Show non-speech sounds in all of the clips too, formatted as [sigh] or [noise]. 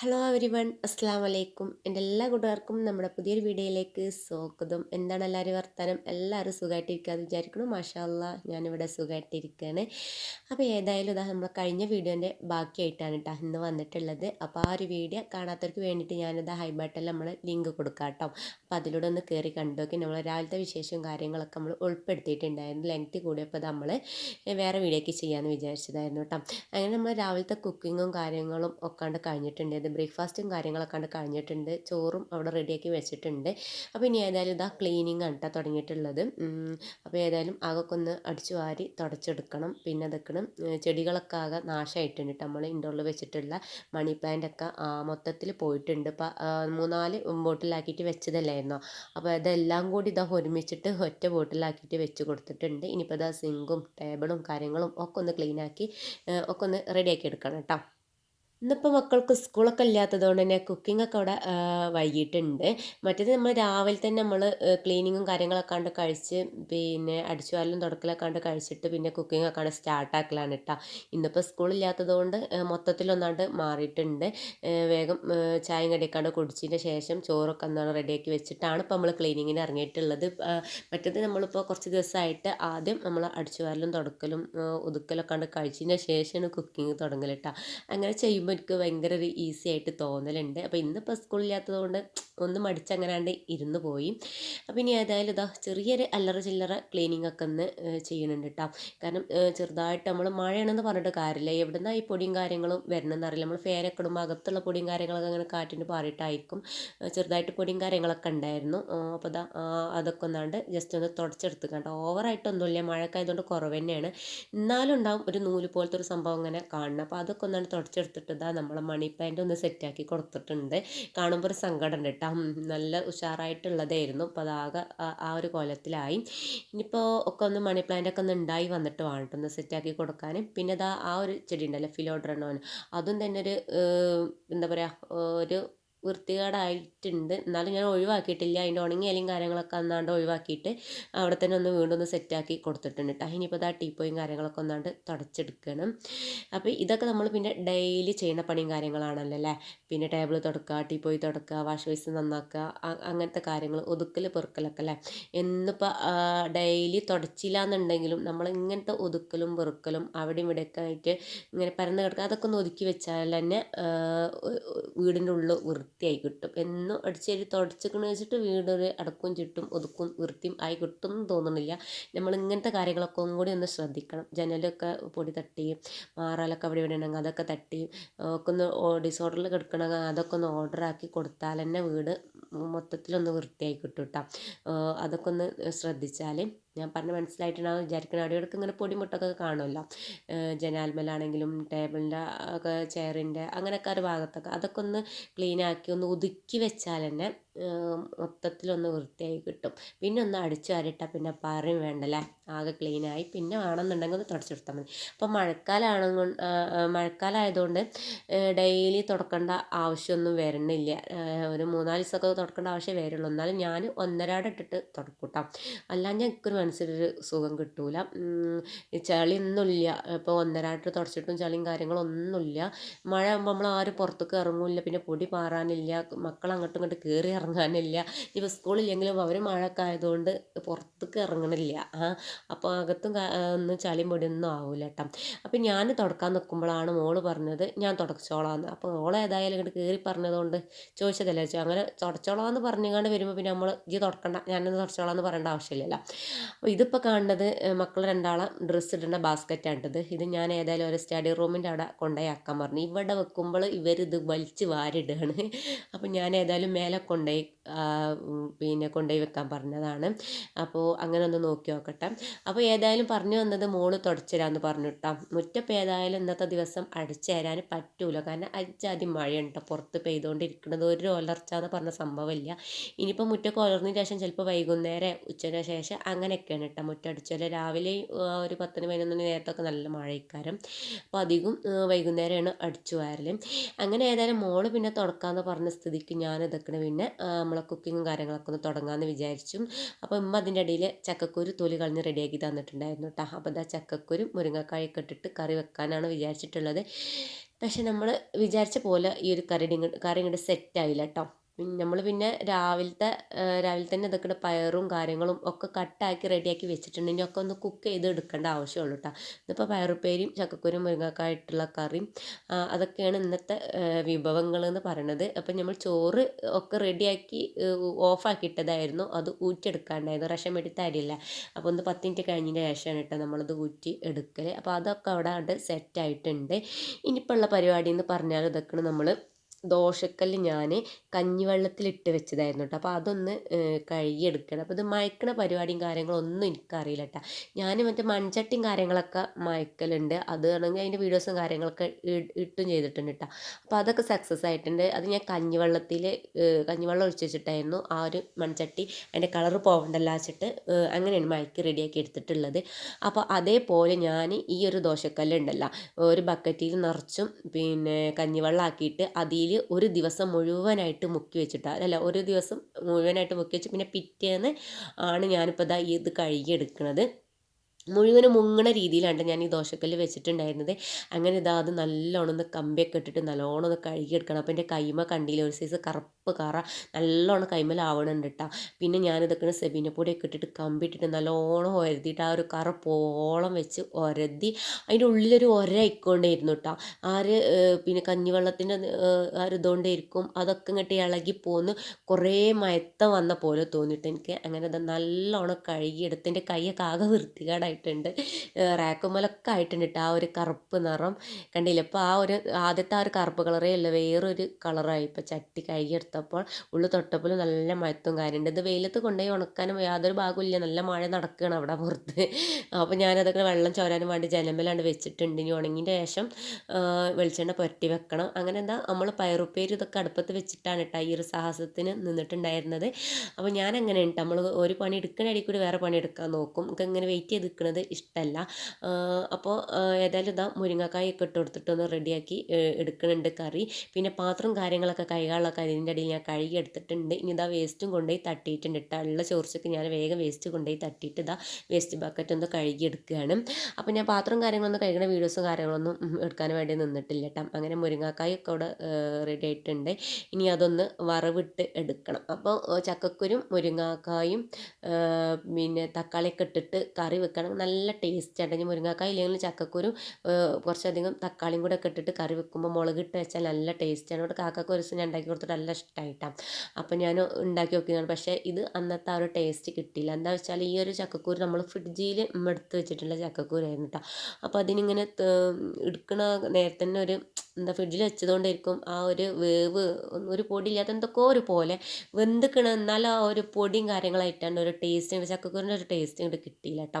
Hello every one അസ്സാം വലൈക്കും എന്റെ എല്ലാ കൂട്ടുകാർക്കും നമ്മുടെ പുതിയൊരു വീഡിയോയിലേക്ക് സ്വാഗതം. എന്താണ് എല്ലാവരും വർത്തമാനം എല്ലാവരും സുഖമായിട്ടിരിക്കുക വിചാരിക്കണം മാഷാല്ല ഞാനിവിടെ സുഖമായിട്ടിരിക്കുകയാണ് അപ്പോൾ ഏതായാലും ഇതാ നമ്മൾ കഴിഞ്ഞ വീഡിയോന്റെ ബാക്കിയായിട്ടാണ് കേട്ടോ ഇന്ന് വന്നിട്ടുള്ളത്. അപ്പോൾ ആ ഒരു വീഡിയോ കാണാത്തവർക്ക് വേണ്ടിയിട്ട് ഞാനിതാ ഹൈബാട്ടിൽ നമ്മൾ ലിങ്ക് കൊടുക്കാം കേട്ടോ. അപ്പോൾ അതിലൂടെ ഒന്ന് കയറി കണ്ടുനോക്കി നമ്മൾ രാവിലത്തെ വിശേഷവും കാര്യങ്ങളൊക്കെ നമ്മൾ ഉൾപ്പെടുത്തിയിട്ടുണ്ടായിരുന്നു. ലെങ്ത് കൂടിയപ്പോൾ നമ്മൾ വേറെ വീഡിയോക്ക് ചെയ്യാമെന്ന് വിചാരിച്ചതായിരുന്നു കേട്ടോ. അങ്ങനെ നമ്മൾ രാവിലത്തെ കുക്കിങ്ങും കാര്യങ്ങളും ഒക്കെ കഴിഞ്ഞിട്ടുണ്ട്. ഇത് ബ്രേക്ക്ഫാസ്റ്റും കാര്യങ്ങളൊക്കെ കഴിഞ്ഞിട്ടുണ്ട്. ചോറും അവിടെ റെഡിയാക്കി വെച്ചിട്ടുണ്ട്. അപ്പോൾ ഇനി ഏതായാലും ഇതാ ക്ലീനിങ് ആണ് തുടങ്ങിയിട്ടുള്ളത്. അപ്പോൾ ഏതായാലും അതൊക്കെ ഒന്ന് അടിച്ചു വാരി തുടച്ചെടുക്കണം. പിന്നെ അതൊക്കെ ചെടികളൊക്കെ ആകെ നാശമായിട്ടുണ്ട് നമ്മൾ ഇൻഡോറിൽ വെച്ചിട്ടുള്ള മണി പ്ലാന്റ് ഒക്കെ മൊത്തത്തിൽ പോയിട്ടുണ്ട്. ഇപ്പോൾ മൂന്നാൽ ബോട്ടിലാക്കിയിട്ട് വെച്ചതല്ലായിരുന്നോ? അപ്പോൾ ഇതെല്ലാം കൂടി ഇതാ ഒരുമിച്ചിട്ട് ഒറ്റ ബോട്ടിലാക്കിയിട്ട് വെച്ച് കൊടുത്തിട്ടുണ്ട്. ഇനിയിപ്പോൾ ഇതാ സിങ്കും ടേബിളും കാര്യങ്ങളും ഒക്കെ ഒന്ന് ക്ലീനാക്കി ഒക്കെ ഒന്ന് റെഡിയാക്കി എടുക്കണം കേട്ടോ ഇന്നിപ്പോൾ മക്കൾക്ക് സ്കൂളൊക്കെ ഇല്ലാത്തതുകൊണ്ട് തന്നെ കുക്കിംഗ് ഒക്കെ അവിടെ വൈകിട്ടുണ്ട് മറ്റേത് നമ്മൾ രാവിലെ തന്നെ നമ്മൾ ക്ലീനിങ്ങും കാര്യങ്ങളൊക്കെ കണ്ട് കഴിച്ച് പിന്നെ അടിച്ചു വാരലും തുടക്കലൊക്കെ കണ്ട് കഴിച്ചിട്ട് പിന്നെ കുക്കിംഗ് ഒക്കെ സ്റ്റാർട്ടാക്കലാണ് കേട്ടോ ഇന്നിപ്പോൾ സ്കൂളില്ലാത്തതുകൊണ്ട് മൊത്തത്തിലൊന്നാണ്ട് മാറിയിട്ടുണ്ട്. വേഗം ചായയും കടിയൊക്കെ കുടിച്ചതിന് ശേഷം ചോറൊക്കെ എന്താണ് റെഡിയാക്കി വെച്ചിട്ടാണ് ഇപ്പോൾ നമ്മൾ ക്ലീനിങ്ങിന് ഇറങ്ങിയിട്ടുള്ളത്. മറ്റേത് നമ്മളിപ്പോൾ കുറച്ച് ദിവസമായിട്ട് ആദ്യം നമ്മൾ അടിച്ചു വാരലും തുടക്കലും ഒതുക്കലൊക്കെ കണ്ട് കഴിച്ചതിന് ശേഷമാണ് കുക്കിംഗ് തുടങ്ങൽ കേട്ടോ അങ്ങനെ ചെയ്യുമ്പോൾ ചെയ്യുമ്പോൾ എനിക്ക് ഭയങ്കര ഒരു ഈസി ആയിട്ട് തോന്നലുണ്ട്. അപ്പോൾ ഇന്നിപ്പോൾ സ്കൂളില്ലാത്തത് കൊണ്ട് ഒന്ന് മടിച്ചങ്ങനാണ്ട് ഇരുന്ന് പോയി. അപ്പോൾ ഇനി ഏതായാലും ഇതാ ചെറിയൊരു അല്ലറ ചില്ലറ ക്ലീനിങ് ഒക്കെ ഒന്ന് ചെയ്യുന്നുണ്ട് കേട്ടോ കാരണം ചെറുതായിട്ട് നമ്മൾ മഴയാണെന്ന് പറഞ്ഞിട്ട് കാര്യമില്ല. എവിടുന്ന ഈ പൊടിയും കാര്യങ്ങളും വരണമെന്ന് അറിയില്ല. നമ്മൾ ഫേനൊക്കെ ഇടുമ്പോൾ അകത്തുള്ള പൊടിയും കാര്യങ്ങളൊക്കെ അങ്ങനെ കാറ്റിന് പാറിയിട്ടായിരിക്കും. ചെറുതായിട്ട് പൊടിയും കാര്യങ്ങളൊക്കെ ഉണ്ടായിരുന്നു അപ്പോൾ ഇതാ അതൊക്കെ ഒന്നാണ്ട് ജസ്റ്റ് ഒന്ന് തുടച്ചെടുത്ത് കണ്ടോ ഓവറായിട്ടൊന്നുമില്ല മഴക്കായതുകൊണ്ട് കുറവ് തന്നെയാണ് എന്നാലും ഉണ്ടാവും ഒരു നൂൽ പോലത്തെ ഒരു സംഭവം അങ്ങനെ കാണണം. അപ്പോൾ അതൊക്കെ ഒന്നാണ് തുടച്ചെടുത്തിട്ട് ഇതാ നമ്മളെ മണി പാന്റ് ഒന്ന് സെറ്റാക്കി കൊടുത്തിട്ടുണ്ട്. കാണുമ്പോൾ ഒരു സങ്കടം ഉണ്ട് കേട്ടോ നല്ല ഉഷാറായിട്ടുള്ളതായിരുന്നു. അപ്പോൾ അതാകെ ആ ഒരു കോലത്തിലായി. ഇനിയിപ്പോൾ ഒക്കെ ഒന്ന് മണി പ്ലാന്റ് ഒക്കെ ഒന്ന് ഉണ്ടായി വന്നിട്ട് വേണം ഒന്ന് സെറ്റാക്കി കൊടുക്കാൻ പിന്നെ അതാ ആ ഒരു ചെടി ഉണ്ടല്ലോ ഫിലോഡ്രനോൻ അതും തന്നെ ഒരു എന്താ പറയുക ഒരു വൃത്തികേടായിട്ടുണ്ട്. എന്നാലും ഞാൻ ഒഴിവാക്കിയിട്ടില്ല. അതിന്റെ ഉണങ്ങിയ ഇലയും കാര്യങ്ങളൊക്കെ അന്നാണ്ട് ഒഴിവാക്കിയിട്ട് അവിടെ തന്നെ ഒന്ന് വീണ്ടും ഒന്ന് സെറ്റാക്കി കൊടുത്തിട്ടുണ്ട് കേട്ടോ ഇനിയിപ്പോൾ ആ ടീപ്പോയും കാര്യങ്ങളൊക്കെ ഒന്നാണ്ട് തുടച്ചെടുക്കണം. അപ്പോൾ ഇതൊക്കെ നമ്മൾ പിന്നെ ഡെയിലി ചെയ്യുന്ന പണിയും കാര്യങ്ങളാണല്ലോ അല്ലേ പിന്നെ ടേബിൾ തുടക്കുക ടീപ്പോയി തുടക്കുക വാഷ് ബേസ് നന്നാക്കുക അങ്ങനത്തെ കാര്യങ്ങൾ ഒതുക്കൽ പെറുക്കലൊക്കെ അല്ലേ എന്നിപ്പോൾ ഡെയിലി തുടച്ചില്ല എന്നുണ്ടെങ്കിലും നമ്മൾ ഇങ്ങനത്തെ ഒതുക്കലും പെറുക്കലും അവിടെ ഇവിടെയൊക്കെ ആയിട്ട് ഇങ്ങനെ പരന്ന് കിടക്കുക അതൊക്കെ ഒന്ന് ഒതുക്കി വെച്ചാൽ തന്നെ വീടിന്റെ ഉള്ളിൽ വൃത്തി വൃത്തിയായി കിട്ടും. എന്നും അടിച്ചേരി തുടച്ചിക്കണെന്ന് വെച്ചിട്ട് വീടൊരു അടക്കും ചുറ്റും ഒതുക്കും വൃത്തിയും ആയി കിട്ടും എന്ന് തോന്നണില്ല. നമ്മൾ ഇങ്ങനത്തെ കാര്യങ്ങളൊക്കെ കൂടി ഒന്ന് ശ്രദ്ധിക്കണം. ജനലൊക്കെ പൊടി തട്ടിയും മാറാലൊക്കെ അവിടെ ഇവിടെ ഉണ്ടെങ്കിൽ അതൊക്കെ തട്ടി ഒക്കെ ഒന്ന് ഡിസോർഡറിൽ കിടക്കണമെങ്കിൽ അതൊക്കെ ഒന്ന് ഓർഡറാക്കി കൊടുത്താൽ തന്നെ വീട് മൊത്തത്തിലൊന്ന് വൃത്തിയായി കിട്ടും കേട്ടോ അതൊക്കെ ഒന്ന് ശ്രദ്ധിച്ചാൽ ഞാൻ പറഞ്ഞ് മനസ്സിലായിട്ടുണ്ടാവും വിചാരിക്കണം. അവിടെയൊക്കെ ഇങ്ങനെ പൊടിമുട്ടൊക്കെ കാണുമല്ലോ. ജനാൽമലാണെങ്കിലും ടേബിളിന്റെ ഒക്കെ ചെയറിന്റെ അങ്ങനെയൊക്കെ ഒരു ഭാഗത്തൊക്കെ. അതൊക്കെ ഒന്ന് ക്ലീനാക്കി ഒന്ന് ഒതുക്കി വെച്ചാൽ തന്നെ മൊത്തത്തിലൊന്ന് വൃത്തിയായി കിട്ടും. പിന്നെ ഒന്ന് അടിച്ചു വാരിയിട്ടാൽ പിന്നെ പറയും വേണ്ടല്ലേ? ആകെ ക്ലീനായി പിന്നെ വേണമെന്നുണ്ടെങ്കിൽ ഒന്ന് തുടച്ചെടുത്താൽ മതി. അപ്പോൾ മഴക്കാലമാണ് മഴക്കാലമായതുകൊണ്ട് ഡെയിലി തുടക്കേണ്ട ആവശ്യമൊന്നും വരണില്ല ഒരു മൂന്നാൽ ദിവസമൊക്കെ തുടക്കേണ്ട ആവശ്യം വരുള്ളൂ. എന്നാലും ഞാൻ ഒന്നരാട് ഇട്ടിട്ട് തുടക്കൂട്ടാം. അല്ലാതെ എനിക്കൊരു മനസ്സിലൊരു സുഖം കിട്ടൂല. ചളി ഒന്നുമില്ല ഇപ്പോൾ ഒന്നരാട്ട് തുടച്ചിട്ടും ചളിയും കാര്യങ്ങളൊന്നുമില്ല. മഴ ആകുമ്പോൾ നമ്മൾ ആരും പുറത്തേക്ക് ഇറങ്ങില്ല. പിന്നെ പൊടി പാറാനില്ല മക്കൾ അങ്ങോട്ടും ഇങ്ങോട്ട് കയറി ഇറങ്ങാനില്ല. ഇപ്പോൾ സ്കൂളില്ലെങ്കിലും അവർ മഴയൊക്കെ ആയതുകൊണ്ട് പുറത്തേക്ക് ഇറങ്ങണില്ല. ആ അപ്പോൾ അകത്തും ഒന്നും ചളിയും പൊടിയൊന്നും ആവില്ല കേട്ടോ അപ്പോൾ ഞാൻ തുടക്കാൻ നിൽക്കുമ്പോഴാണ് മോൾ പറഞ്ഞത് ഞാൻ തുടച്ചോളാന്ന്. അപ്പോൾ ഓളെ ഏതായാലും ഇങ്ങോട്ട് കയറി പറഞ്ഞതുകൊണ്ട് ചോദിച്ചതല്ലേ ചോദിച്ചു അങ്ങനെ തുടച്ചോളാന്ന് പറഞ്ഞുകൊണ്ട് വരുമ്പോൾ പിന്നെ നമ്മൾ ഇത് തുടക്കണ്ട ഞാനൊന്ന് തുടച്ചോളാന്ന് പറയേണ്ട ആവശ്യമില്ലല്ലോ. അപ്പോൾ ഇതിപ്പോൾ കാണുന്നത് മക്കൾ രണ്ടാളെ ഡ്രസ്സ് ഇടുന്ന ബാസ്ക്കറ്റാണിത്. ഇത് ഞാൻ ഏതായാലും ഒരു സ്റ്റഡി റൂമിന്റെ അവിടെ കൊണ്ടുപോയി ആക്കാൻ പറഞ്ഞു. ഇവിടെ വെക്കുമ്പോൾ ഇവരിത് വലിച്ച് വാരിടുകയാണ് അപ്പോൾ ഞാൻ ഏതായാലും മേലെ കൊണ്ടുപോയി പിന്നെ കൊണ്ടുപോയി വെക്കാൻ പറഞ്ഞതാണ്. അപ്പോൾ അങ്ങനെ ഒന്ന് നോക്കി നോക്കട്ടെ. അപ്പോൾ ഏതായാലും പറഞ്ഞു വന്നത് മോൾ തുടച്ചുതരാമെന്ന് പറഞ്ഞു കേട്ടോ മുറ്റപ്പം ഏതായാലും ഇന്നത്തെ ദിവസം അടിച്ചു തരാൻ പറ്റൂല. കാരണം അജ്ജാതി മഴയുണ്ട്. പുറത്ത് പെയ്തുകൊണ്ടിരിക്കുന്നത് ഒരു ഒലർച്ച എന്ന് പറഞ്ഞ സംഭവമില്ല. ഇനിയിപ്പോൾ മുറ്റൊക്കെ ഒലർന്നതിന് ശേഷം ചിലപ്പോൾ വൈകുന്നേരം ഉച്ചയ്ക്ക് ശേഷം അങ്ങനെയൊക്കെയാണ് കേട്ടോ മുറ്റം അടിച്ചാൽ രാവിലെ ഒരു പത്തിന് പതിനൊന്ന് നേരത്തൊക്കെ നല്ല മഴയിക്കാരം അപ്പോൾ അധികം വൈകുന്നേരമാണ് അടിച്ചു വാരൽ അങ്ങനെ ഏതായാലും മോൾ പിന്നെ തുടക്കാമെന്ന് പറഞ്ഞ സ്ഥിതിക്ക് ഞാൻ ഇതൊക്കെ പിന്നെ നമ്മളെ കുക്കിങ്ങും കാര്യങ്ങളൊക്കെ ഒന്ന് തുടങ്ങാമെന്ന് വിചാരിച്ചു. അപ്പോൾ ഉമ്മ അതിന്റെ ഇടയിൽ ചക്കക്കുരു തൊലി കളഞ്ഞ് റെഡിയാക്കി തന്നിട്ടുണ്ടായിരുന്നു കേട്ടോ അപ്പോൾ ഇതാ ചക്കക്കുരു മുരിങ്ങക്കായൊക്കെ ഇട്ടിട്ട് കറി വെക്കാനാണ് വിചാരിച്ചിട്ടുള്ളത്. പക്ഷെ നമ്മൾ വിചാരിച്ച പോലെ ഈ ഒരു കറി കറി ഇങ്ങോട്ട് സെറ്റായില്ല കേട്ടോ നമ്മൾ പിന്നെ രാവിലത്തെ രാവിലെ തന്നെ ഇതൊക്കെ പയറും കാര്യങ്ങളും ഒക്കെ കട്ടാക്കി റെഡിയാക്കി വെച്ചിട്ടുണ്ട്. ഇനി ഒക്കെ ഒന്ന് കുക്ക് ചെയ്ത് എടുക്കേണ്ട ആവശ്യമുള്ളൂ കേട്ടോ ഇതിപ്പോൾ പയറുപ്പേരിയും ചക്കക്കുരും മുരിങ്ങക്കായിട്ടുള്ള കറിയും അതൊക്കെയാണ് ഇന്നത്തെ വിഭവങ്ങൾ എന്ന് പറയണത്. അപ്പം നമ്മൾ ചോറ് ഒക്കെ റെഡിയാക്കി ഓഫാക്കിയിട്ടതായിരുന്നു. അത് ഊറ്റിയെടുക്കാണ്ടായിരുന്നു. റേഷൻ എടുത്ത അരിയില്ല അപ്പോൾ ഒന്ന് പത്ത് മിനിറ്റ് കഴിഞ്ഞതിന് ശേഷമാണ് കേട്ടോ നമ്മളത് ഊറ്റി എടുക്കൽ അപ്പോൾ അതൊക്കെ അവിടെ സെറ്റ് ആയിട്ടുണ്ട്. ഇനിയിപ്പോൾ ഉള്ള പരിപാടി എന്ന് പറഞ്ഞാൽ ഇതൊക്കെയാണ് നമ്മൾ ദോശക്കല്ല് ഞാൻ കഞ്ഞിവെള്ളത്തിലിട്ട് വെച്ചതായിരുന്നു കേട്ടോ അപ്പോൾ അതൊന്ന് കഴുകിയെടുക്കണം. അപ്പോൾ ഇത് മയക്കണ പരിപാടിയും കാര്യങ്ങളും ഒന്നും എനിക്കറിയില്ല കേട്ടോ ഞാൻ മറ്റേ മൺചട്ടിയും കാര്യങ്ങളൊക്കെ മയക്കലുണ്ട്. അത് ആണെങ്കിൽ അതിന്റെ വീഡിയോസും കാര്യങ്ങളൊക്കെ ഇട്ടും ചെയ്തിട്ടുണ്ട് കേട്ടോ അപ്പോൾ അതൊക്കെ സക്സസ് ആയിട്ടുണ്ട്. അത് ഞാൻ കഞ്ഞിവെള്ളത്തിൽ കഞ്ഞിവെള്ളം ഒഴിച്ച് വെച്ചിട്ടായിരുന്നു ആ ഒരു മൺചട്ടി അതിന്റെ കളർ പോകണ്ടല്ല വെച്ചിട്ട് അങ്ങനെയാണ് മയക്ക് റെഡിയാക്കി എടുത്തിട്ടുള്ളത്. അപ്പോൾ അതേപോലെ ഞാൻ ഈ ഒരു ദോശക്കല്ലുണ്ടല്ലോ ഒരു ബക്കറ്റിൽ നിറച്ചും പിന്നെ കഞ്ഞിവെള്ളം ആക്കിയിട്ട് അതിൽ ഒരു ദിവസം മുഴുവനായിട്ട് മുക്കി വെച്ചിട്ട് അല്ല ഒരു ദിവസം മുഴുവനായിട്ട് മുക്കി വെച്ച് പിന്നെ പിറ്റേന്ന് ആണ് ഞാനിപ്പോൾ ഇതാ ഇത് കഴുകിയെടുക്കുന്നത് മുഴുവനും മുങ്ങണ രീതിയിലാണ് ഞാൻ ഈ ദോശക്കല്ല് വെച്ചിട്ടുണ്ടായിരുന്നത്. അങ്ങനെ ഇതാ അത് നല്ലോണം ഒന്ന് കമ്പിയൊക്കെ ഇട്ടിട്ട് നല്ലോണം ഒന്ന് കഴുകിയെടുക്കണം. അപ്പോൾ എന്റെ കൈമ കണ്ടില്ല ഒരു സൈസ് കറുപ്പ് കറ നല്ലോണം കൈമലാവണുണ്ട് കേട്ടോ പിന്നെ ഞാനിതൊക്കെ സെബീനപ്പൊടിയൊക്കെ ഇട്ടിട്ട് കമ്പി ഇട്ടിട്ട് നല്ലോണം ഒരതിയിട്ട് ആ ഒരു കറ പോളം വെച്ച് ഒരതി അതിന്റെ ഉള്ളിലൊരു ഒര ഇക്കൊണ്ടേയിരുന്നു കേട്ടോ ആര് പിന്നെ കഞ്ഞിവെള്ളത്തിന്റെ ഇതുകൊണ്ടേയിരിക്കും അതൊക്കെ ഇങ്ങോട്ട് ഇളകി പോന്ന് കുറേ മയത്തം വന്ന പോലെ തോന്നിയിട്ട് എനിക്ക്. അങ്ങനെ അത് നല്ലോണം കഴുകിയെടുത്ത് എന്റെ കൈയൊക്കെ ആകെ വൃത്തികേടായി ആയിട്ടുണ്ട്. റാക്കുമ്മലൊക്കെ ആയിട്ടുണ്ട് ആ ഒരു കറുപ്പ് നിറം കണ്ടില്ല? ഇപ്പോൾ ആ ഒരു ആദ്യത്തെ ആ ഒരു കറുപ്പ് കളറേ അല്ല വേറൊരു കളറായി. ഇപ്പോൾ ചട്ടി കഴുകിയെടുത്തപ്പോൾ ഉള്ളു തൊട്ടപ്പോൾ നല്ല മഴത്തും കാര്യമുണ്ട്. ഇത് വെയിലത്ത് കൊണ്ടുപോയി ഉണക്കാനും യാതൊരു ഭാഗമില്ല നല്ല മഴ നടക്കുകയാണ് അവിടെ പുറത്ത്. അപ്പോൾ ഞാനതൊക്കെ വെള്ളം ചോരാനും വേണ്ടി ജനമേലാണ്ട് വെച്ചിട്ടുണ്ട്. ഇനി ഉണങ്ങിന്റെ ശേഷം വെളിച്ചെണ്ണ പുരട്ടി വെക്കണം. അങ്ങനെ എന്താ നമ്മൾ പയറുപ്പേര് ഇതൊക്കെ അടുപ്പത്ത് വെച്ചിട്ടാണ് കേട്ടോ ഈ ഒരു സാഹസത്തിന് നിന്നിട്ടുണ്ടായിരുന്നത്. അപ്പോൾ ഞാൻ അങ്ങനെ ഉണ്ട് നമ്മൾ ഒരു പണി എടുക്കുന്ന ഇടയിൽ കൂടി വേറെ പണി എടുക്കാൻ നോക്കും. നമുക്ക് ഇങ്ങനെ വെയിറ്റ് ചെയ്ത് നിൽക്കുന്നത് ഇഷ്ടമല്ല അപ്പോൾ ഏതായാലും ഇതാ മുരിങ്ങക്കായൊക്കെ ഇട്ട് കൊടുത്തിട്ടൊന്ന് റെഡിയാക്കി എടുക്കുന്നുണ്ട് കറി. പിന്നെ പാത്രം കാര്യങ്ങളൊക്കെ കൈകാളൊക്കെ അതിന്റെ ഇടയിൽ ഞാൻ കഴുകി എടുത്തിട്ടുണ്ട്. ഇനി ഇതാ വേസ്റ്റും കൊണ്ടുപോയി തട്ടിയിട്ടുണ്ട് ഇട്ട ഉള്ള ചോർച്ചയ്ക്ക് ഞാൻ വേഗം വേസ്റ്റ് കൊണ്ടുപോയി തട്ടിയിട്ട് ഇതാ വേസ്റ്റ് ബക്കറ്റ് ഒന്ന് കഴുകി എടുക്കുകയാണ്. അപ്പോൾ ഞാൻ പാത്രം കാര്യങ്ങളൊന്നും കഴുകുന്ന വീഡിയോസും കാര്യങ്ങളൊന്നും എടുക്കാൻ വേണ്ടി നിന്നിട്ടില്ല കേട്ടോ അങ്ങനെ മുരിങ്ങക്കായൊക്കെ അവിടെ റെഡി ആയിട്ടുണ്ട്. ഇനി അതൊന്ന് വറവിട്ട് എടുക്കണം. അപ്പോൾ ചക്കക്കുരും മുരിങ്ങാക്കായും പിന്നെ തക്കാളിയൊക്കെ ഇട്ടിട്ട് കറി വെക്കണം. നല്ല ടേസ്റ്റ് ഇനി മുരിങ്ങക്കായ ഇല്ലെങ്കിൽ ചക്കക്കുരു കുറച്ചധികം തക്കാളിയും കൂടെ ഒക്കെ ഇട്ടിട്ട് കറി വെക്കുമ്പോൾ മുളക് ഇട്ട് വെച്ചാൽ നല്ല ടേസ്റ്റാണ് ഇവിടെ കാക്കക്ക് ഒരു ദിവസം ഞാൻ ഉണ്ടാക്കി കൊടുത്തിട്ട് നല്ല ഇഷ്ടമായിട്ടാണ് അപ്പോൾ ഞാൻ ഉണ്ടാക്കി നോക്കിയതാണ്. പക്ഷേ ഇത് അന്നത്തെ ആ ഒരു ടേസ്റ്റ് കിട്ടിയില്ല. എന്താ വെച്ചാൽ ഈ ഒരു ചക്കക്കൂര് നമ്മൾ ഫ്രിഡ്ജിൽ എടുത്ത് വെച്ചിട്ടുള്ള ചക്കക്കൂരായിരുന്നു കേട്ടോ അപ്പോൾ അതിനിങ്ങനെ എടുക്കണ നേരത്തെ തന്നെ ഒരു എന്താ ഫ്രിഡ്ജിൽ വെച്ചതുകൊണ്ടായിരിക്കും ആ ഒരു വേവ് ഒരു പൊടിയില്ലാത്ത എന്തൊക്കെയോ ഒരു പോലെ വെന്തിക്കണ. എന്നാൽ ആ ഒരു പൊടിയും കാര്യങ്ങളായിട്ടാണ് ഒരു ടേസ്റ്റ് ചക്കക്കൂരിന്റെ ഒരു ടേസ്റ്റ് ഇങ്ങോട്ട് കിട്ടിയില്ല കേട്ടോ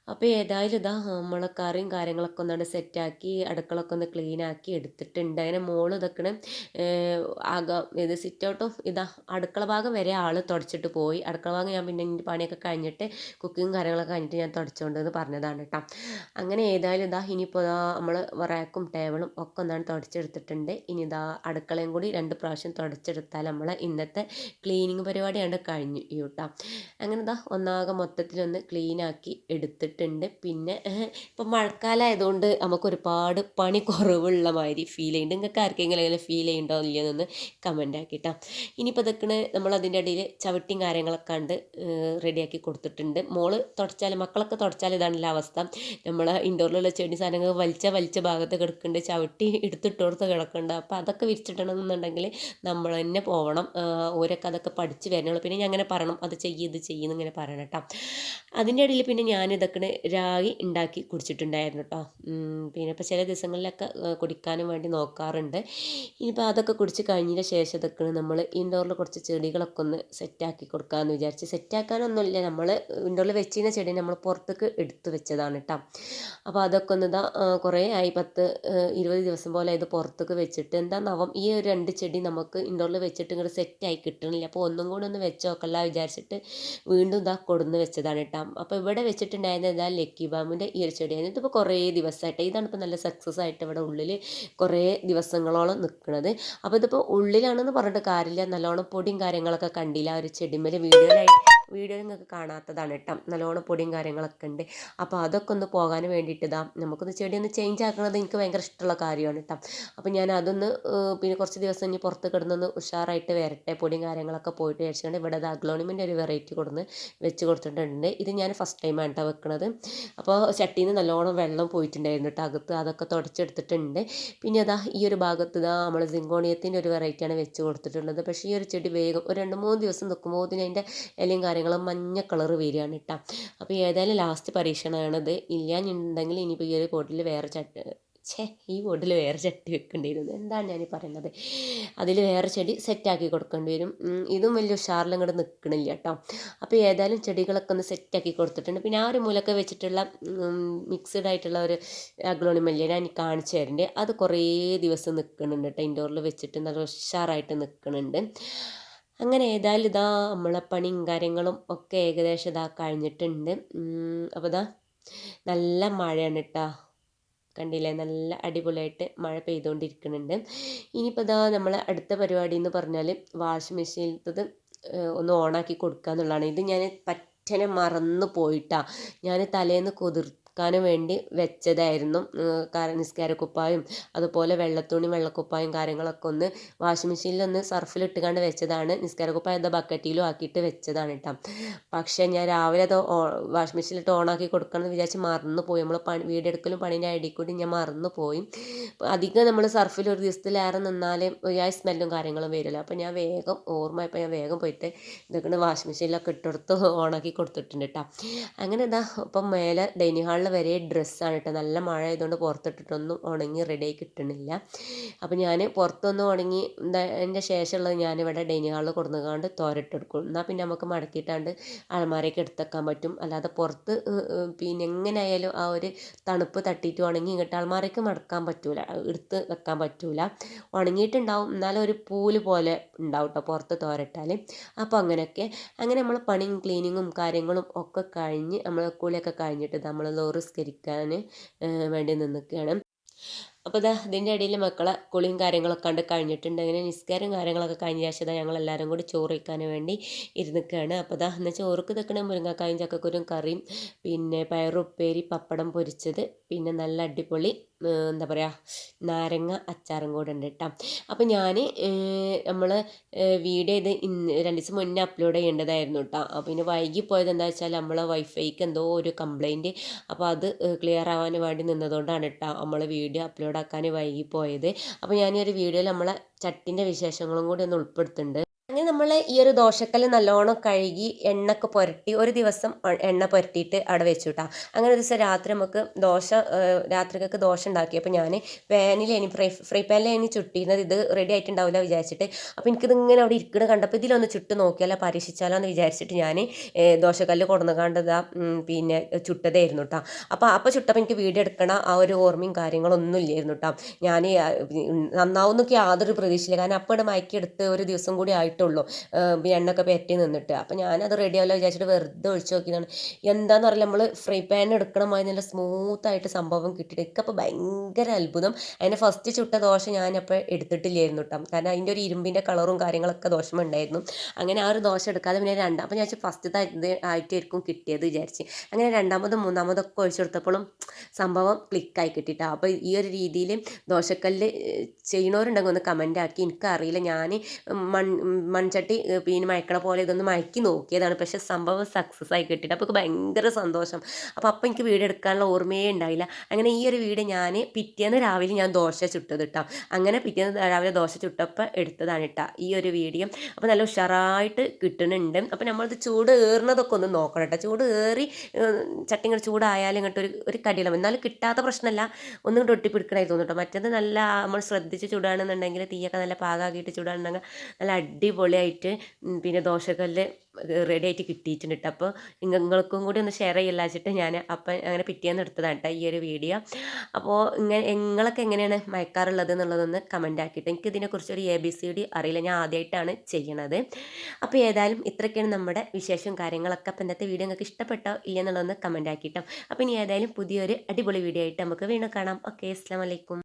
അപ്പോൾ ഏതായാലും ഇതാ നമ്മളെ കറിയും കാര്യങ്ങളൊക്കെ ഒന്നാണ് സെറ്റാക്കി അടുക്കളൊക്കെ ഒന്ന് ക്ലീൻ ആക്കി എടുത്തിട്ടുണ്ട്. അങ്ങനെ മോൾ ഇതൊക്കെ ആകാം ഇത് സിറ്റ് ഔട്ടും ഇതാ അടുക്കള ഭാഗം വരെ ആൾ തുടച്ചിട്ട് പോയി. അടുക്കള ഭാഗം ഞാൻ പിന്നെ പണിയൊക്കെ കഴിഞ്ഞിട്ട് കുക്കിങ്ങും കാര്യങ്ങളൊക്കെ കഴിഞ്ഞിട്ട് ഞാൻ തുടച്ചുകൊണ്ടെന്ന് പറഞ്ഞതാണ് കേട്ടോ അങ്ങനെ ഏതായാലും ഇതാ ഇനിയിപ്പോൾ ഇതാ നമ്മൾ റാക്കും ടേബിളും ഒക്കെ ഒന്നാണ് തുടച്ചെടുത്തിട്ടുണ്ട്. ഇനി ഇതാ അടുക്കളയും കൂടി രണ്ട് പ്രാവശ്യം തുടച്ചെടുത്താൽ നമ്മൾ ഇന്നത്തെ ക്ലീനിങ് പരിപാടിയാണ് കഴിഞ്ഞു കേട്ടോ അങ്ങനെ ഇതാ ഒന്നാകെ മൊത്തത്തിലൊന്ന് ക്ലീനാക്കി എടുത്തിട്ട് ഇട്ടിട്ടുണ്ട് പിന്നെ ഇപ്പം മഴക്കാലമായതുകൊണ്ട് നമുക്ക് ഒരുപാട് പണി കുറവുള്ള മാതിരി ഫീൽ ചെയ്യുന്നുണ്ട്. നിങ്ങൾക്ക് ആർക്കെങ്കിലും അങ്ങനെ ഫീൽ ചെയ്യുന്നുണ്ടോ ഇല്ലയെന്നൊന്ന് കമന്റ് ആക്കിയിട്ടാ ഇനിയിപ്പോൾ ഇതൊക്കെ നമ്മൾ അതിന്റെ ഇടയിൽ ചവിട്ടിയും കാര്യങ്ങളൊക്കെ കണ്ട് റെഡിയാക്കി കൊടുത്തിട്ടുണ്ട്. മോൾ തുടച്ചാൽ മക്കളൊക്കെ തുടച്ചാൽ ഇതാണല്ലോ അവസ്ഥ. നമ്മൾ ഇൻഡോറിലുള്ള ചെടി സാധനങ്ങൾ വലിച്ച വലിച്ച ഭാഗത്ത് കിടക്കുന്നുണ്ട്. ചവിട്ടി എടുത്തിട്ടോർത്ത് കിടക്കുന്നുണ്ട്. അപ്പോൾ അതൊക്കെ വിരിച്ചിട്ടണമെന്നുണ്ടെങ്കിൽ നമ്മൾ തന്നെ പോകണം ഓരൊക്കെ അതൊക്കെ പഠിച്ച് വരണുള്ളൂ പിന്നെ ഞാൻ അങ്ങനെ പറയണം. അത് ചെയ്യ് ഇത് ചെയ്യുന്നു ഇങ്ങനെ പറയണം കേട്ടോ. അതിന്റെ ഇടയിൽ പിന്നെ ഞാനിതൊക്കെ രാഗി ഉണ്ടാക്കി കുടിച്ചിട്ടുണ്ടായിരുന്നു കേട്ടോ പിന്നെ ഇപ്പോൾ ചില ദിവസങ്ങളിലൊക്കെ കുടിക്കാനും വേണ്ടി നോക്കാറുണ്ട്. ഇനിയിപ്പോൾ അതൊക്കെ കുടിച്ച് കഴിഞ്ഞതിന് ശേഷം ഇതൊക്കെ നമ്മൾ ഇൻഡോറിൽ കുറച്ച് ചെടികളൊക്കെ ഒന്ന് സെറ്റാക്കി കൊടുക്കാമെന്ന് വിചാരിച്ച്. സെറ്റാക്കാനൊന്നുമില്ല. നമ്മൾ ഇൻഡോറിൽ വെച്ചിരുന്ന ചെടി നമ്മൾ പുറത്തേക്ക് എടുത്തു വെച്ചതാണ് കേട്ടോ അപ്പോൾ അതൊക്കെ ഒന്ന് ഇതാ കുറേ ആയി. പത്ത് ഇരുപത് ദിവസം പോലെ ഇത് പുറത്തേക്ക് വെച്ചിട്ട് എന്താണെന്നാവും ഈ ഒരു രണ്ട് ചെടി നമുക്ക് ഇൻഡോറിൽ വെച്ചിട്ട് ഇങ്ങോട്ട് സെറ്റായി കിട്ടണില്ല. അപ്പോൾ ഒന്നും കൂടി ഒന്ന് വെച്ച് നോക്കല്ല വിചാരിച്ചിട്ട് വീണ്ടും ഇതാ കൊടുന്ന് വെച്ചതാണ് കേട്ടോ അപ്പോൾ ഇവിടെ വെച്ചിട്ടുണ്ടായിരുന്നത് ഇതാ ലക്കി ബാമിന്റെ ഈ ഒരു ചെടിയാണ്. ഇതിപ്പോൾ കുറേ ദിവസമായിട്ട് ഇതാണ് ഇപ്പോൾ നല്ല സക്സസ് ആയിട്ട് ഇവിടെ ഉള്ളിൽ കുറേ ദിവസങ്ങളോളം നിൽക്കുന്നത് അപ്പോൾ ഇതിപ്പോൾ ഉള്ളിലാണെന്ന് പറഞ്ഞിട്ട് കാര്യമില്ല. നല്ലോണം പൊടിയും കാര്യങ്ങളൊക്കെ കണ്ടില്ല. ആ ഒരു ചെടിമേൽ വീഡിയോയിലായി വീഡിയോ നിങ്ങൾക്ക് കാണാത്തതാണ് കേട്ടോ. നല്ലോണം പൊടിയും കാര്യങ്ങളൊക്കെ ഉണ്ട്. അപ്പോൾ അതൊക്കെ ഒന്ന് പോകാൻ വേണ്ടിയിട്ട് ഇതാ നമുക്കൊന്ന് ചെടി ഒന്ന് ചേഞ്ച് ആക്കണത് എനിക്ക് ഭയങ്കര ഇഷ്ടമുള്ള കാര്യമാണ് കേട്ടോ. അപ്പോൾ ഞാൻ അതൊന്ന് പിന്നെ കുറച്ച് ദിവസം ഇനി പുറത്ത് കിടന്നൊന്ന് ഉഷാറായിട്ട് വരട്ടെ. പൊടിയും കാര്യങ്ങളൊക്കെ പോയിട്ട് വിചാരിച്ചുകൊണ്ട് ഇവിടെ അത് അഗ്ലോണിമിന്റെ ഒരു വെറൈറ്റി കൊടുന്ന് വെച്ച് കൊടുത്തിട്ടുണ്ട്. ഇത് ഞാൻ ഫസ്റ്റ് ടൈമാണ് കേട്ടോ വെക്കുന്നത് അപ്പോൾ ചട്ടിയിൽ നിന്ന് നല്ലോണം വെള്ളം പോയിട്ടുണ്ടായിരുന്നു കേട്ടോ അകത്ത്. അതൊക്കെ തുടച്ചെടുത്തിട്ടുണ്ട്. പിന്നെ അതാ ഈ ഒരു ഭാഗത്ത് ഇതാ നമ്മൾ സിങ്കോണിയത്തിന്റെ ഒരു വെറൈറ്റിയാണ് വെച്ച് കൊടുത്തിട്ടുള്ളത്. പക്ഷേ ഈ ഒരു ചെടി വേഗം ഒരു രണ്ട് മൂന്ന് ദിവസം നിൽക്കുമ്പോൾ അതിന്റെ ഇലയും കാര്യങ്ങളും മഞ്ഞ കളർ വരികയാണ് കേട്ടോ അപ്പോൾ ഏതായാലും ലാസ്റ്റ് പരീക്ഷണമാണിത് ഇല്ലാന്നുണ്ടെങ്കിൽ ഇനിയിപ്പോൾ ഈ ഒരു പോട്ടിൽ വേറെ ചട്ടി ഛേ ഈ ബോട്ടിൽ വേറെ ചട്ടി വെക്കേണ്ടി വരും എന്താണ് ഞാൻ പറയുന്നത്? അതിൽ വേറെ ചെടി സെറ്റാക്കി കൊടുക്കേണ്ടി വരും. ഇതും വലിയ ഉഷാറിലും കൂടെ നിൽക്കണില്ല കേട്ടോ അപ്പോൾ ഏതായാലും ചെടികളൊക്കെ ഒന്ന് സെറ്റാക്കി കൊടുത്തിട്ടുണ്ട്. പിന്നെ ആ ഒരു മൂലൊക്കെ വെച്ചിട്ടുള്ള മിക്സ്ഡ് ആയിട്ടുള്ള ഒരു അഗ്ലോണിമല്ലേ ഞാൻ കാണിച്ചു തരുന്നുണ്ട് അത് കുറേ ദിവസം നിൽക്കുന്നുണ്ട് കേട്ടോ ഇൻഡോറിൽ വെച്ചിട്ട് നല്ല ഉഷാറായിട്ട് നിൽക്കുന്നുണ്ട് അങ്ങനെ ഏതായാലും ഇതാ നമ്മളെ പണിയും കാര്യങ്ങളും ഒക്കെ ഏകദേശം ഇതാ കഴിഞ്ഞിട്ടുണ്ട്. അപ്പോൾ ഇതാ നല്ല മഴയാണ് കേട്ടോ കണ്ടില്ലേ? നല്ല അടിപൊളിയായിട്ട് മഴ പെയ്തുകൊണ്ടിരിക്കുന്നുണ്ട് ഇനിയിപ്പോൾ ഇതാ നമ്മളെ അടുത്ത പരിപാടി എന്ന് പറഞ്ഞാൽ വാഷിംഗ് മെഷീനിലത്തത് ഒന്ന് ഓണാക്കി കൊടുക്കുക എന്നുള്ളതാണ് ഇത് ഞാൻ പറ്റനെ മറന്നു പോയിട്ടാ. ഞാൻ തലേന്ന് കുതിർ വെക്കാനും വേണ്ടി വെച്ചതായിരുന്നു. നിസ്കാരക്കുപ്പായും അതുപോലെ വെള്ളത്തുണി വെള്ളക്കുപ്പായും കാര്യങ്ങളൊക്കെ ഒന്ന് വാഷിംഗ് മെഷീനിൽ ഒന്ന് സർഫിലിട്ട് കണ്ട് വെച്ചതാണ്. നിസ്കാരക്കുപ്പായ എന്താ ബക്കറ്റിലും ആക്കിയിട്ട് വെച്ചതാണ് കേട്ടോ പക്ഷേ ഞാൻ രാവിലെ അത് വാഷിംഗ് മെഷീനിലിട്ട് ഓണാക്കി കൊടുക്കണം എന്ന് വിചാരിച്ച് മറന്നു പോയി. നമ്മൾ പണി വീടെടുക്കലും പണീന്റെ ഐഡിയ കൂടി ഞാൻ മറന്നു പോയി. അധികം നമ്മൾ സർഫിൽ ഒരു ദിവസത്തിലേറെ നിന്നാലേ ഒരു സ്മെല്ലും കാര്യങ്ങളും വരില്ല. അപ്പോൾ ഞാൻ വേഗം ഓർമ്മയപ്പോൾ ഞാൻ വേഗം പോയിട്ട് ഇതൊക്കെ വാഷിംഗ് മെഷീനിലൊക്കെ ഇട്ടെടുത്ത് ഓണാക്കി [laughs] കൊടുത്തിട്ടുണ്ട് കേട്ടോ അങ്ങനെ ഇതാ ഇപ്പം മേലെ ഡൈനിങ് ഹാളിൽ വരെ ഡ്രസ്സാണ് കേട്ടോ നല്ല മഴ ആയതുകൊണ്ട് പുറത്തിട്ടിട്ടൊന്നും ഉണങ്ങി റെഡിയായി കിട്ടണില്ല. അപ്പോൾ ഞാൻ പുറത്തൊന്നും ഉണങ്ങി അതിന്റെ ശേഷമുള്ളത് ഞാനിവിടെ ഡൈനിങ് ഹാളിൽ കൊടുന്നുകാണ്ട് തോരട്ടെടുക്കും. എന്നാൽ പിന്നെ നമുക്ക് മടക്കിയിട്ടാണ്ട് അലമാരയ്ക്ക് എടുത്തേക്കാൻ പറ്റും. അല്ലാതെ പുറത്ത് പിന്നെ എങ്ങനെയായാലും ആ ഒരു തണുപ്പ് തട്ടിയിട്ട് ഉണങ്ങി ഇങ്ങോട്ട് അലമാരയ്ക്ക് മടക്കാൻ പറ്റൂല. എടുത്ത് വെക്കാൻ പറ്റൂല. ഉണങ്ങിയിട്ടുണ്ടാവും. എന്നാലും ഒരു പൂൽ പോലെ ഉണ്ടാവും കേട്ടോ പുറത്ത് തോരട്ടാൽ അപ്പോൾ അങ്ങനെയൊക്കെ. അങ്ങനെ നമ്മൾ പണിയും ക്ലീനിങ്ങും കാര്യങ്ങളും ഒക്കെ കഴിഞ്ഞ് നമ്മൾ കുളിയൊക്കെ കഴിഞ്ഞിട്ട് നമ്മൾ നിസ്കരിക്കാൻ വേണ്ടി നിൽക്കുകയാണ്. അപ്പോൾ ഇതാ ഇതിന്റെ ഇടയിൽ മക്കളെ കുളിയും കാര്യങ്ങളൊക്കെ കണ്ട് കഴിഞ്ഞിട്ടുണ്ട്. അങ്ങനെ നിസ്കാരം കാര്യങ്ങളൊക്കെ കഴിഞ്ഞ ശേഷം ഞങ്ങളെല്ലാവരും കൂടി ചോറ് വയ്ക്കാൻ വേണ്ടി ഇരുന്നിക്കുകയാണ് അപ്പോൾ ഇതാ എന്നാൽ ചോറുക്ക് നിൽക്കണ മുരിങ്ങക്കായും ചക്കക്കുരും കറിയും പിന്നെ പയറുപ്പേരി പപ്പടം പൊരിച്ചത് പിന്നെ നല്ല അടിപൊളി എന്താ പറയുക നാരങ്ങ അച്ചാറും കൂടെ ഉണ്ട് കേട്ടോ അപ്പോൾ ഞാൻ നമ്മൾ വീഡിയോ ഇത് ഇന്ന് രണ്ട് ദിവസം മുന്നേ അപ്ലോഡ് ചെയ്യേണ്ടതായിരുന്നു കേട്ടോ അപ്പോൾ പിന്നെ വൈകി പോയത് എന്താ വെച്ചാൽ നമ്മളെ വൈഫൈക്ക് എന്തോ ഒരു കംപ്ലൈന്റ് അപ്പോൾ അത് ക്ലിയർ ആവാൻ വേണ്ടി നിന്നതുകൊണ്ടാണ് കേട്ടോ നമ്മൾ വീഡിയോ അപ്ലോഡ് അപ്ലോഡ് വൈകി വൈകിപ്പോയത്. അപ്പോൾ ഈ ഒരു വീഡിയോയിൽ നമ്മളെ ചട്ടിന്റെ വിശേഷങ്ങളും കൂടി ഒന്ന് ഉൾപ്പെടുത്തുന്നുണ്ട്. അങ്ങനെ നമ്മൾ ഈ ഒരു ദോശക്കല്ല് നല്ലോണം കഴുകി എണ്ണയൊക്കെ പുരട്ടി ഒരു ദിവസം എണ്ണ പുരട്ടിയിട്ട് അവിടെ വെച്ചു കേട്ടോ അങ്ങനെ ഒരു ദിവസം രാത്രി നമുക്ക് ദോശ രാത്രിക്കൊക്കെ ദോശ ഉണ്ടാക്കി അപ്പോൾ ഞാൻ പാനിലേനി ഫ്രൈ ഫ്രൈ പാനിലേനി ചുട്ടിയിരുന്നത് ഇത് റെഡി ആയിട്ടുണ്ടാവില്ല വിചാരിച്ചിട്ട് അപ്പോൾ എനിക്കിത് ഇങ്ങനെ അവിടെ ഇരിക്കണ കണ്ടപ്പോൾ ഇതിലൊന്ന് ചുട്ട് നോക്കിയാലോ പരീക്ഷിച്ചാലോ എന്ന് വിചാരിച്ചിട്ട് ഞാൻ ദോശക്കല്ല് കൊണ്ടുവന്ന് കണ്ടതാ പിന്നെ ചുട്ടതായിരുന്നു കേട്ടോ അപ്പോൾ അപ്പോൾ ചുട്ടപ്പോൾ എനിക്ക് വീഡിയോ എടുക്കണ ആ ഒരു ഓർമ്മയും കാര്യങ്ങളൊന്നും ഇല്ലായിരുന്നു കേട്ടോ ഞാൻ നന്നാവുന്നൊക്കെ യാതൊരു പ്രതീക്ഷയില്ല. കാരണം അപ്പോൾ ഇവിടെ മയക്കിയെടുത്ത് ഒരു ദിവസം കൂടി ആയിട്ട് ആയിട്ടുള്ളൂ എണ്ണൊക്കെ പെറ്റി നിന്നിട്ട്. അപ്പം ഞാനത് റെഡി ആവില്ല വിചാരിച്ചിട്ട് വെറുതെ ഒഴിച്ച് നോക്കിയതാണ്. എന്താണെന്ന് അറിയില്ല നമ്മൾ ഫ്രൈ പാൻ എടുക്കണമായി നല്ല സ്മൂത്തായിട്ട് സംഭവം കിട്ടിയിട്ട്. എനിക്കപ്പോൾ ഭയങ്കര അത്ഭുതം. അതിനെ ഫസ്റ്റ് ചുട്ട ദോശ ഞാനപ്പോൾ എടുത്തിട്ടില്ലായിരുന്നു കേട്ടോ കാരണം അതിന്റെ ഒരു ഇരുമ്പിന്റെ കളറും കാര്യങ്ങളൊക്കെ ദോഷമുണ്ടായിരുന്നു. അങ്ങനെ ആ ഒരു ദോശ എടുക്കാതെ പിന്നെ രണ്ടാം അപ്പോൾ ഞാൻ ഫസ്റ്റത്തെ ആയിട്ടായിരിക്കും കിട്ടിയത് വിചാരിച്ച്. അങ്ങനെ രണ്ടാമതും മൂന്നാമതൊക്കെ ഒഴിച്ചെടുത്തപ്പോഴും സംഭവം ക്ലിക്കായി കിട്ടിയിട്ടാണ് അപ്പോൾ ഈ ഒരു രീതിയിൽ ദോശക്കല്ല് ചെയ്യണവരുണ്ടെങ്കിൽ ഒന്ന് കമന്റ് ആക്കി. എനിക്കറിയില്ല. ഞാൻ മൺ മൺചട്ടി പിന്നെ മയക്കണ പോലെ ഇതൊന്ന് മയക്കി നോക്കിയതാണ്. പക്ഷെ സംഭവം സക്സസ് ആയി കിട്ടിയിട്ട് അപ്പോൾ ഭയങ്കര സന്തോഷം. അപ്പോൾ അപ്പം എനിക്ക് വീട് എടുക്കാനുള്ള ഓർമ്മയേ ഉണ്ടായില്ല. അങ്ങനെ ഈ ഒരു വീട് ഞാൻ പിറ്റേന്ന് രാവിലെ ഞാൻ ദോശ ചുട്ടത് ഇട്ടാം അങ്ങനെ പിറ്റേന്ന് രാവിലെ ദോശ ചുട്ടപ്പോൾ എടുത്തതാണ് ഇട്ടാ ഈ ഒരു വീഡിയോ. അപ്പോൾ നല്ല ഉഷാറായിട്ട് കിട്ടുന്നുണ്ട്. അപ്പോൾ നമ്മളത് ചൂട് ഏറുന്നതൊക്കെ ഒന്ന് നോക്കണം കേട്ടോ ചൂട് ഏറി ചട്ടി ഇങ്ങോട്ട് ചൂടായാലും ഇങ്ങോട്ട് ഒരു ഒരു കടിയിലും എന്നാലും കിട്ടാത്ത പ്രശ്നമല്ല ഒന്നും ഇങ്ങോട്ട് ഒട്ടിപ്പിടിക്കണായി തോന്നും കേട്ടോ മറ്റേത് നല്ല നമ്മൾ ശ്രദ്ധിച്ച് ചൂടാണെന്നുണ്ടെങ്കിൽ തീയൊക്കെ നല്ല പാകമാക്കിയിട്ട് ചൂടാണെന്നുണ്ടെങ്കിൽ നല്ല അടിപൊളി അടിപൊളിയായിട്ട് പിന്നെ ദോശക്കല്ല് റെഡി ആയിട്ട് കിട്ടിയിട്ടുണ്ട് കേട്ടോ അപ്പോൾ നിങ്ങൾക്കും കൂടി ഒന്ന് ഷെയർ ചെയ്യില്ല വെച്ചിട്ട് ഞാൻ അപ്പം അങ്ങനെ പിറ്റേന്ന് എടുത്തതാണ് കേട്ടോ ഈ ഒരു വീഡിയോ അപ്പോൾ ഇങ്ങനെ നിങ്ങളൊക്കെ എങ്ങനെയാണ് മയക്കാറുള്ളത് എന്നുള്ളതൊന്ന് കമന്റ് ആക്കിയിട്ട് എനിക്ക് ഇതിനെക്കുറിച്ച് ഒരു എ ബി സി ഡി അറിയില്ല. ഞാൻ ആദ്യമായിട്ടാണ് ചെയ്യണത്. അപ്പോൾ ഏതായാലും ഇത്രയൊക്കെയാണ് നമ്മുടെ വിശേഷം കാര്യങ്ങളൊക്കെ. അപ്പം ഇന്നത്തെ വീഡിയോ നിങ്ങൾക്ക് ഇഷ്ടപ്പെട്ടോ ഇല്ലെന്നുള്ളതൊന്ന് കമന്റ് ആക്കിയിട്ടോ അപ്പോൾ ഇനി ഏതായാലും പുതിയൊരു അടിപൊളി വീഡിയോ ആയിട്ട് നമുക്ക് വീണ്ടും കാണാം. ഓക്കെ അസ്സാം വലൈക്കും